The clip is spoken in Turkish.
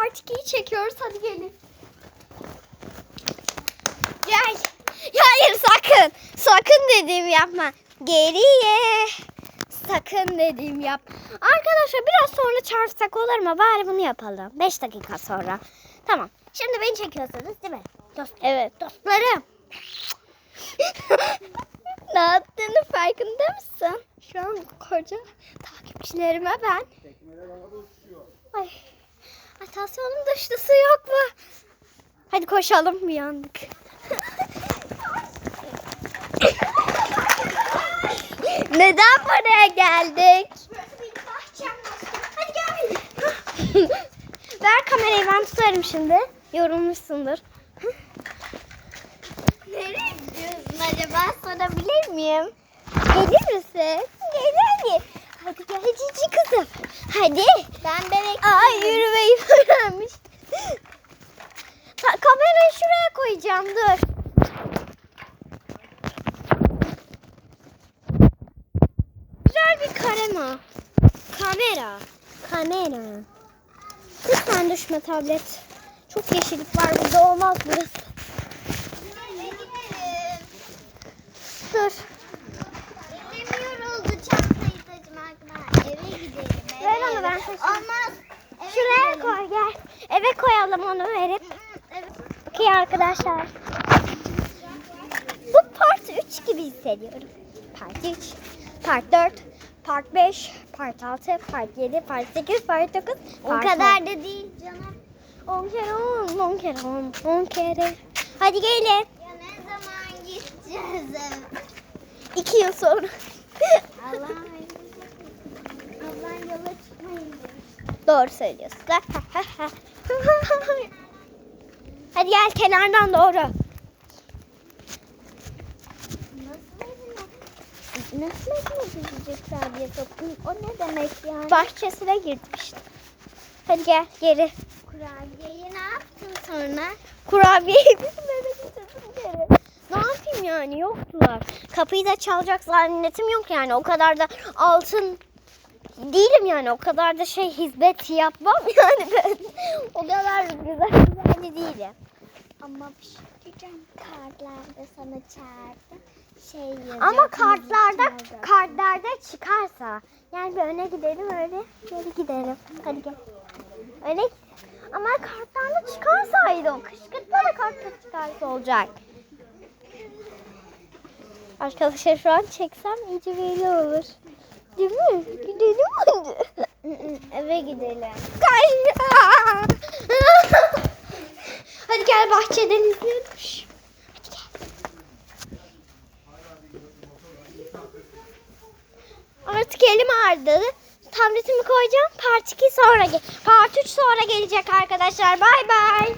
part 2'yi çekiyoruz. Hadi gelin. Gel. Ya hayır sakın. Sakın dediğimi yapma. Geriye. Sakın dediğimi yap. Arkadaşlar biraz sonra çarpsak olur mu? Bari bunu yapalım. 5 dakika sonra. Tamam. Şimdi beni çekiyorsunuz değil mi? Dost, evet dostlarım. ne yaptığını farkında mısın? Şu an koca takipçilerime ben. Ay. Atasyonun dışlısı yok mu? Hadi koşalım bir yandık. Neden buraya geldik? Hadi gel. Ver kamerayı ben tutarım şimdi. Yorulmuşsundur. Nereye gidiyorsun acaba? Sorabilir miyim? Gelir misin? Gel hadi. Hadi gel cici kızım. Hadi. Ben bebek Ay yürümeyi öğrenmiş. Ta- kamerayı şuraya koyacağım dur. Güzel bir karema. Kamera. Kamera. Lütfen düşme tablet. Çok yeşillik var burada olmaz burası. Dur. Elim yoruldu çantayı taşımakla. Eve gidelim. Eve. Ver onu, ben taşıyayım. Olmaz. Eve Şuraya gidelim. koy gel. Eve koyalım onu verip. Evet. Okey arkadaşlar. Bu part 3 gibi hissediyorum. Part 3, part 4, part 5, part 6, part 7, part 8, part 9, O part kadar da değil canım. 10 kere 10, 10 kere 10, 10 kere. Hadi gelin. Ya ne zaman gideceğiz eve? 2 yıl sonra. Allah'ım. Ablan yola çıkmayın. Doğru söylüyorsun. Hadi gel kenardan doğru. Nasıl gidecek Rabia Topun? O ne demek yani? Bahçesine girdim işte. Hadi gel geri. Kurabiyeyi ne yaptın sonra? Kurabiyeyi bizim eve getirdim geri. Ne yapayım yani yoktular. Kapıyı da çalacak zannetim yok yani. O kadar da altın değilim yani. O kadar da şey hizmet yapmam yani ben. O kadar güzel güzel değilim. Ama bir şey diyeceğim. Kartlarda sana çağırdı. Şey yazıyor. Ama kartlarda kartlarda çıkarsa yani bir öne gidelim öyle geri gidelim. Hadi gel. Öyle ama kartlarda çıkarsaydı o kışkırtma da kartta çıkarsa olacak. Arkadaşlar şu an çeksem iyice belli olur. Değil mi? Gidelim hadi. Eve gidelim. Kay- hadi gel bahçeden gel. Artık elim ağrıdı. Tabletimi koyacağım. Part 2 sonra, part 3 sonra gelecek arkadaşlar. Bay bay.